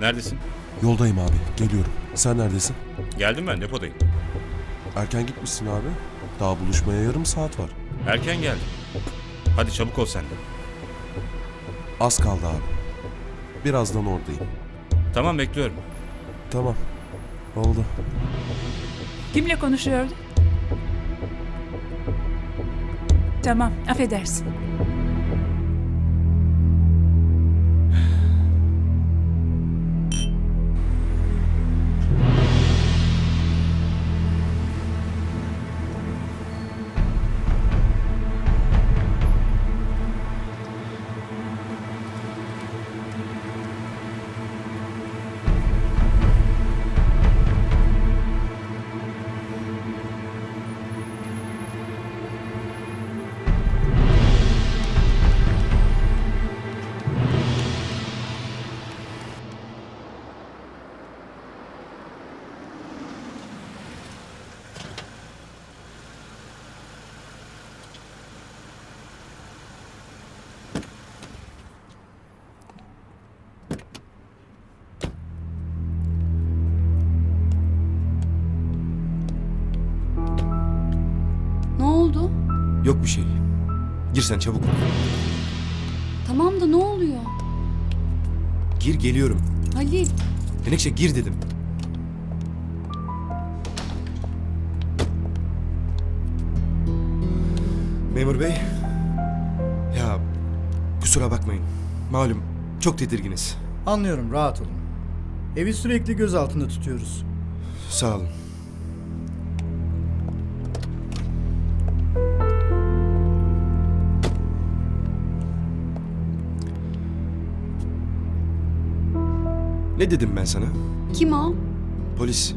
Neredesin? Yoldayım abi. Geliyorum. Sen neredesin? Geldim ben depodayım. Erken gitmişsin abi. Daha buluşmaya yarım saat var. Erken geldim. Hadi çabuk ol sen de. Az kaldı abi. Birazdan oradayım. Tamam bekliyorum. Tamam. Oldu. Kimle konuşuyordu? Tamam, affedersin. Yok bir şey. Gir sen çabuk. Tamam da ne oluyor? Gir geliyorum. Halil, Menekşe gir dedim. Memur bey. Ya kusura bakmayın. Malum çok tedirginiz. Anlıyorum, rahat olun. Evi sürekli göz altında tutuyoruz. Sağ olun. Ne dedim ben sana? kim o? Polis.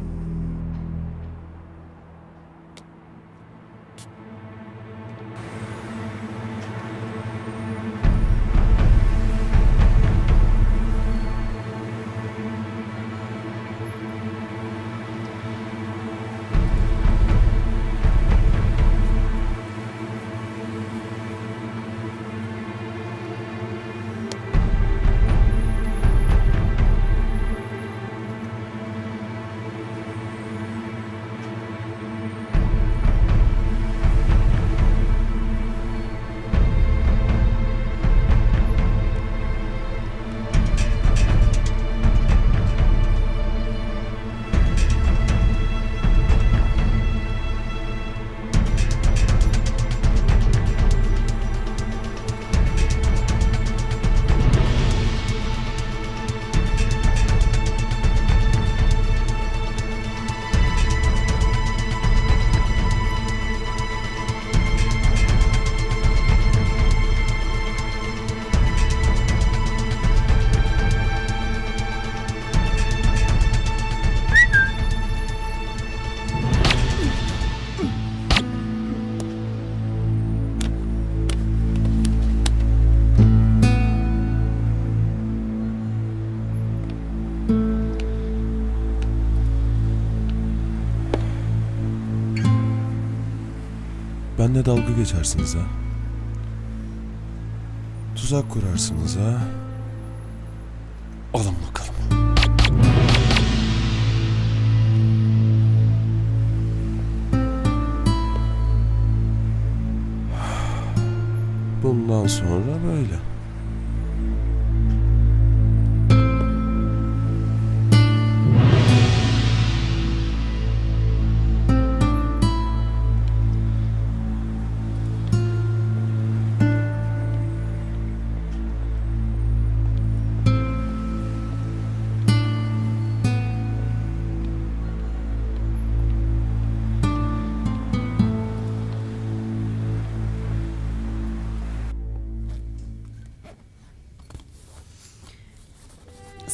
Benle dalga geçersiniz ha. Tuzak kurarsınız ha. Alın bakalım. Bundan sonra böyle.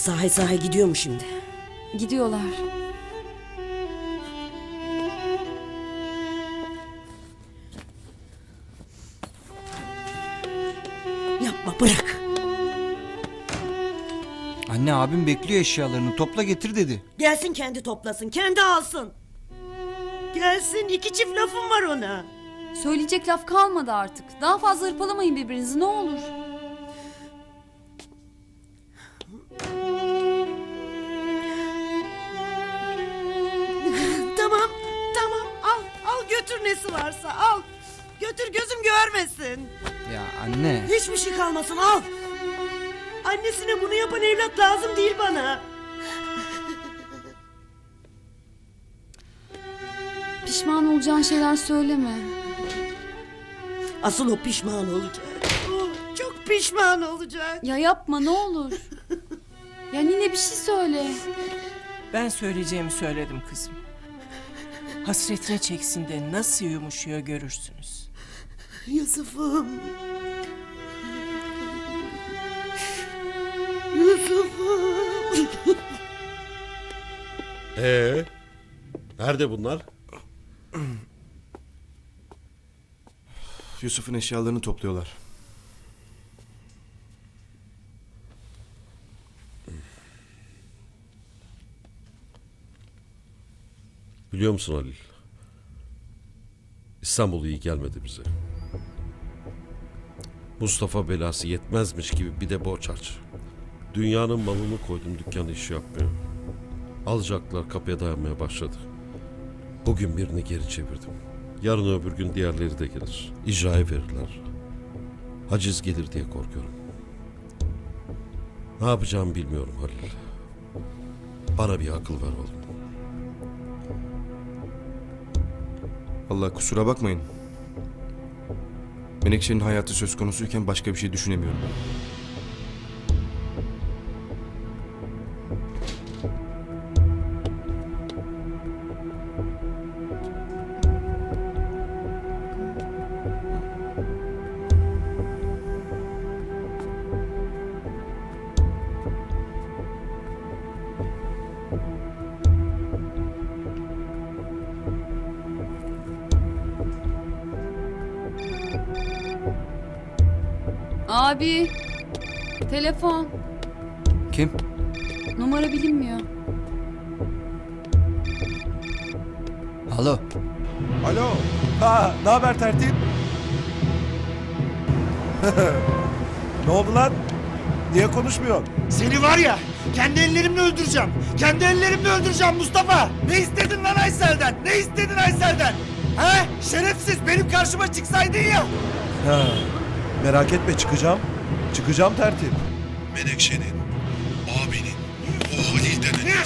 Sahi sahi gidiyor mu şimdi? Gidiyorlar. Yapma bırak. Anne abim bekliyor eşyalarını topla getir dedi. Gelsin kendi toplasın, kendi alsın. Gelsin iki çift lafım var ona. Söyleyecek laf kalmadı artık. Daha fazla hırpalamayın birbirinizi ne olur. Nesi varsa al. Götür gözüm görmesin. Ya anne. Hiçbir şey kalmasın al. Annesine bunu yapan evlat lazım değil bana. Pişman olacağın şeyler söyleme. Asıl o pişman olacak. O çok pişman olacak. Ya yapma ne olur. Ya yine bir şey söyle. Ben söyleyeceğimi söyledim kızım. Hasretine çeksin de nasıl yumuşuyor görürsünüz. Yusuf'um. Yusuf'um. Ee, nerede bunlar? Yusuf'un eşyalarını topluyorlar. Biliyor musun Halil? İstanbul iyi gelmedi bize. Mustafa belası yetmezmiş gibi bir de borç harç. Dünyanın malını koydum dükkan işi yapmıyor. Alacaklar kapıya dayanmaya başladı. Bugün birini geri çevirdim. Yarın öbür gün diğerleri de gelir. İcraya verirler. Haciz gelir diye korkuyorum. Ne yapacağımı bilmiyorum Halil. Bana bir akıl ver oğlum. Allah kusura bakmayın. Menekşe'nin hayatı söz konusuyken başka bir şey düşünemiyorum. Abi. Telefon. Kim? Numara bilinmiyor. Alo. Alo. Ha, ne haber tertip? ne oldu lan? Niye konuşmuyorsun? Seni var ya kendi ellerimle öldüreceğim. Kendi ellerimle öldüreceğim Mustafa. Ne istedin lan Aysel'den? Ne istedin Aysel'den? He? Şerefsiz benim karşıma çıksaydın ya. Ha, merak etme çıkacağım. Çıkacağım tertip. Menekşe'nin, abinin, o Halil denen.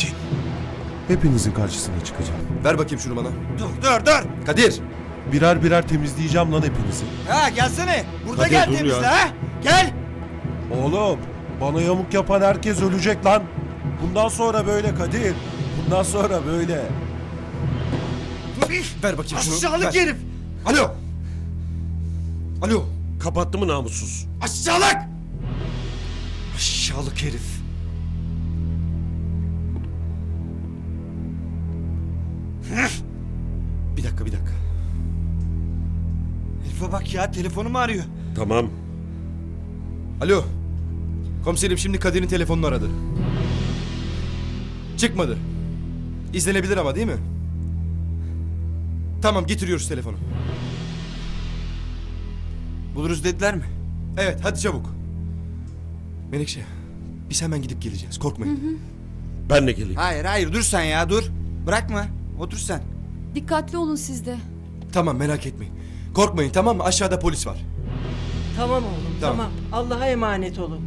Hepinizin karşısına çıkacağım. Ver bakayım şunu bana. Dur dur dur. Kadir! Birer birer temizleyeceğim lan hepinizi. Ha gelsene. Burada Hadi gel dur temizle ya. ha. Gel. Oğlum bana yamuk yapan herkes ölecek lan. Bundan sonra böyle Kadir. Bundan sonra böyle. Ver bakayım şunu. Aşağılık ver. herif. Alo! Alo! Kapattı mı namussuz? Aşağılık. Aşağılık herif. Bir dakika bir dakika. Herife bak ya telefonumu arıyor. Tamam. Alo. Komiserim şimdi Kadir'in telefonunu aradı. Çıkmadı. İzlenebilir ama değil mi? Tamam getiriyoruz telefonu. Buluruz dediler mi? Evet hadi çabuk. Menekşe biz hemen gidip geleceğiz korkmayın. Ben de geleyim. Hayır hayır dur sen ya dur. Bırakma. Otur sen. Dikkatli olun siz de. Tamam merak etmeyin. Korkmayın tamam mı aşağıda polis var. Tamam oğlum Tamam. tamam. Allah'a emanet olun.